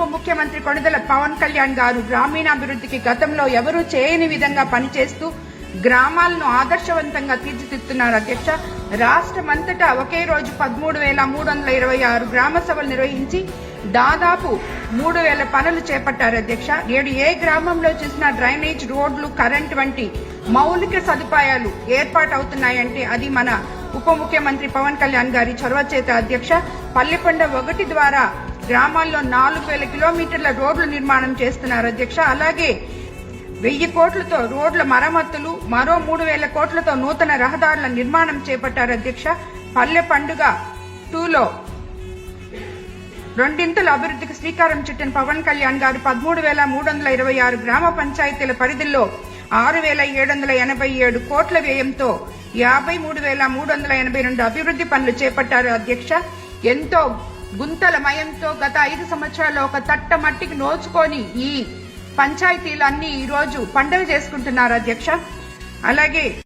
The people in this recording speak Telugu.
ఉప ముఖ్యమంత్రి కొణిదల పవన్ కళ్యాణ్ గారు గ్రామీణాభివృద్ధికి గతంలో ఎవరూ చేయని విధంగా పనిచేస్తూ గ్రామాలను ఆదర్శవంతంగా తీర్చిదిద్దుతున్నారు అధ్యక్ష. రాష్ట్రమంతటా ఒకే రోజు పదమూడు వేల మూడు వందల ఇరవై ఆరు గ్రామ సభలు నిర్వహించి దాదాపు మూడు వేల పనులు చేపట్టారు అధ్యక్ష. నేడు ఏ గ్రామంలో చూసినా డ్రైనేజ్ రోడ్లు కరెంట్ వంటి మౌలిక సదుపాయాలు ఏర్పాటవుతున్నాయంటే అది మన ఉప ముఖ్యమంత్రి పవన్ కళ్యాణ్ గారి చొరవ చేత అధ్యక్ష. పల్లెపండ ఒకటి ద్వారా గ్రామాల్లో నాలుగు వేల కిలోమీటర్ల రోడ్లు నిర్మాణం చేస్తున్నారు అధ్యక్ష. అలాగే వెయ్యి కోట్లతో రోడ్ల మరమ్మతులు మరో మూడు వేల కోట్లతో నూతన రహదారుల నిర్మాణం చేపట్టారు అధ్యక్ష. పల్లె పండుగ టూలో రెండింతల అభివృద్ధికి శ్రీకారం చుట్టిన పవన్ కళ్యాణ్ గారు పదమూడు వేల మూడు వందల ఇరవై ఆరు గ్రామ పంచాయతీల పరిధిలో ఆరు వేల ఏడు వందల ఎనభై ఏడు కోట్ల వ్యయంతో యాభై మూడు వేల మూడు వందల ఎనభై రెండు అభివృద్ధి పనులు చేపట్టారు అధ్యక్ష. ఎంతో గుంతల మయంతో గత ఐదు సంవత్సరాల్లో ఒక తట్ట మట్టికి నోచుకొని ఈ పంచాయతీలన్నీ ఈ రోజు పండగ చేసుకుంటున్నారు అధ్యక్ష. అలాగే